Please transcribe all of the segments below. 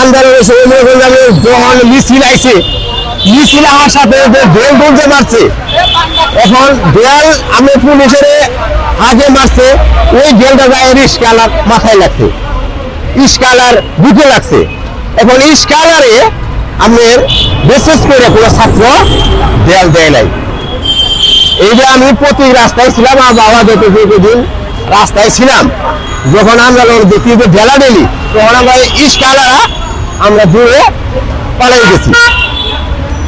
আন্দোলনের সময় আমি যখন মিছিল আইছে। মিছিল আমার সাথে দোল তুলতে পারছে এখন দেয়াল আমি পুলিশের আগে মারছে, ওই জেলটা যায় ইস্কালার মাথায় লাগছে। ইস্কালার বুকে লাগছে। এখন ইস্কালারে আপনার বিশেষ করে কোনো ছাত্র দেয়াল দেয় নাই। এই যে আমি প্রতি রাস্তায় ছিলাম আর বাবা যত দিন রাস্তায় ছিলাম, যখন আমরা দেখি যে ঢেলা ডেলি তখন আমরা ইস্কালারা আমরা দূরে পালাই গেছি।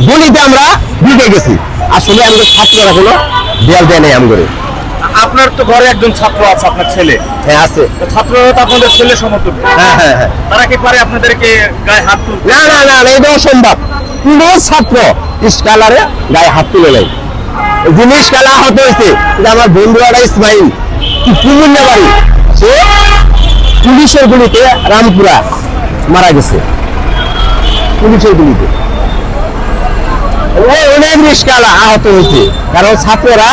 গলিতে আমরা ঢুকে গেছি। আসলে আমাদের ছাত্ররা কোনো দেয়াল দেয় নাই আমগরে। আপনার তো ঘরে একজন ছাত্র আছে আপনার ছেলে। হ্যাঁ আছে। ছাত্ররা তো আপনাদের ছেলে সমতুল্য হ্যাঁ হ্যাঁ হ্যাঁ। তারা কি পারে আপনাদেরকে গায়ে হাত তুলতে? না না না এটা অসম্ভব। কোন ছাত্র স্কালারে গায়ে হাত তুলে নেয় জিনিস খেলা হতে হয়েছে যে আমার বন্ধু একটা ইসমাইল। কি কুমিল্লা বাড়ি। সে পুলিশের গুলিতে রামপুরা মারা গেছে। পুলিশের গুলিতে। অনেক রিস্কালা আহত হয়েছে। কারণ ছাত্ররা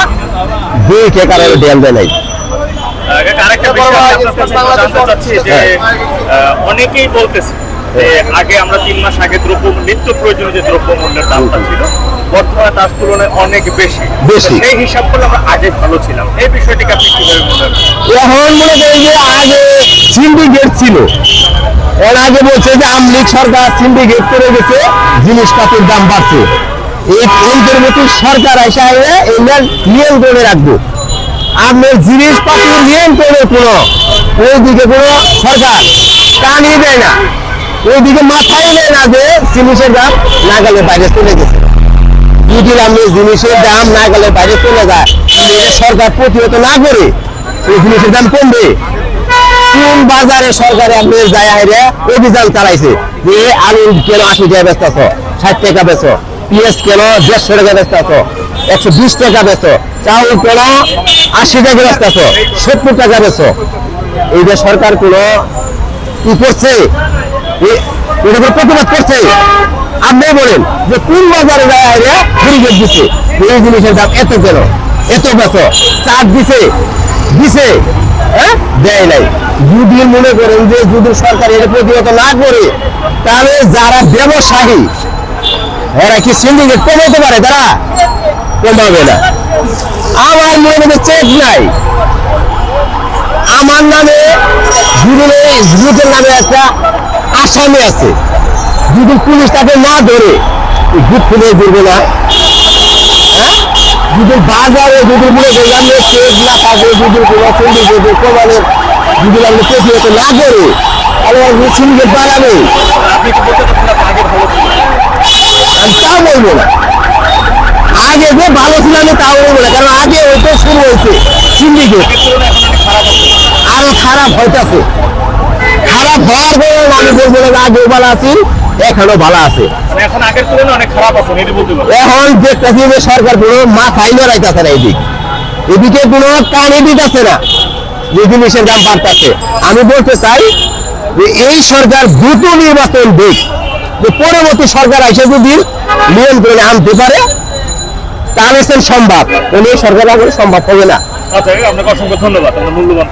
দুইকে কারণে দেয়াল দেয় নাই। আগে আরেকটা বিষয় আমি আপনার কাছে একটু জানতে চাচ্ছি যে আহ, অনেকেই বলতেছে আগে আমরা তিন মাস আগে দ্রব্য নিত্য প্রয়োজনীয় যে দ্রব্য মূল্যের দামটা ছিল বর্তমানে তার তুলনায় অনেক বেশি। বেশি। সেই হিসাব করলে আমরা আগে ভালো ছিলাম। এই বিষয়টিকে আপনি কীভাবে মনে করেন? এখন মনে করেন যে আগে সিন্ডিকেট ছিল। এর আগে বলছে যে আমলিগ সরকার সিন্ডিকেট করে গেছে জিনিসপাতির দাম বাড়ছে। এই অন্তর্বর্তী সরকার এসে এগুলো নিয়ন্ত্রণে রাখব। আপনার জিনিসপাতি নিয়ন্ত্রণে কোনো, ওইদিকে কোনো সরকার কানই দেয় না। ওইদিকে মাথায় নেয় না যে জিনিসের দাম নাগালের বাইরে চলে গেছে। যদি আপনি জিনিসের দাম নাগালের বাইরে চলে যায় সরকার প্রতিহত না করে এই জিনিসের দাম কমবে। কোন বাজারে সরকারে আপনি যায় হাইরে অভিযান চালাইছে? যে আলু কেন আশি টাকা ব্যস্ত আছো, ষাট টাকা বেচো, পেঁয়াজ কেন দেড়শো টাকা ব্যস্ত আছো, একশো বিশ টাকা বেচো, চাউল কেন আশি টাকা ব্যস্ত আছো, সত্তর টাকা বেচো। এই যে সরকার কোনো কি করছে? এটা প্রতিবাদ করছে? আপনি বলেন যে কোন বাজারে যায় হাইরে দিছে এই জিনিসের দাম এত কেন? এত বেচো, চার দিছে। দিছে হ্যাঁ? দেয় নাই। যদি মনে করেন যে যদি সরকার এর প্রতিহত না করে, তাহলে যারা ব্যবসায়ী, এরা কি সিন্ডিকেট কমাতে পারে তারা? কমাবে না। আমার মনে মধ্যে চেক নাই। আমার নামে জুডিলে জুডির নামে একটা আসামি আছে, যদি পুলিশ তাকে না ধরে ভূত খুলে ঘুরবে না? যদি বাজারে যদি মনে করলাম যে চেক না থাকে যদি কোনো সিন্ডিকেট কমানোর যদি আপনি প্রতিহত না করে তাহলে সিন্ডিকেট বাড়াবে আপনি ভালো ছিলেন আমি তা বলব না। আগে যে ভালো ছিল আমি তাও বলব না কারণ আগে ওইটা শুরু হয়েছে সিন্ডিকেট আরও খারাপ হইতাছে। খারাপ হওয়ার কারণে আমি বলব না যে আগেও ভালো আছি এখনও ভালো আছে। মানে এখন আগের তুলনায় অনেক খারাপ আছে বলতে এখন দেখতেছি যে সরকার কোনো মাথায় লড়াইতেছে না এদিক। এদিকে কোনো কানে দিতেছে না যে জিনিসের দাম বাড়তেছে। আমি বলতে চাই যে এই সরকার দ্রুত নির্বাচন দিক যে পরবর্তী সরকার এসে যদি নিয়ন্ত্রণে আনতে পারে তাহলে সম্ভব। উনি সরকার আগে সম্ভব হবে না। আচ্ছা আপনাকে অসংখ্য ধন্যবাদ মূল্যবান।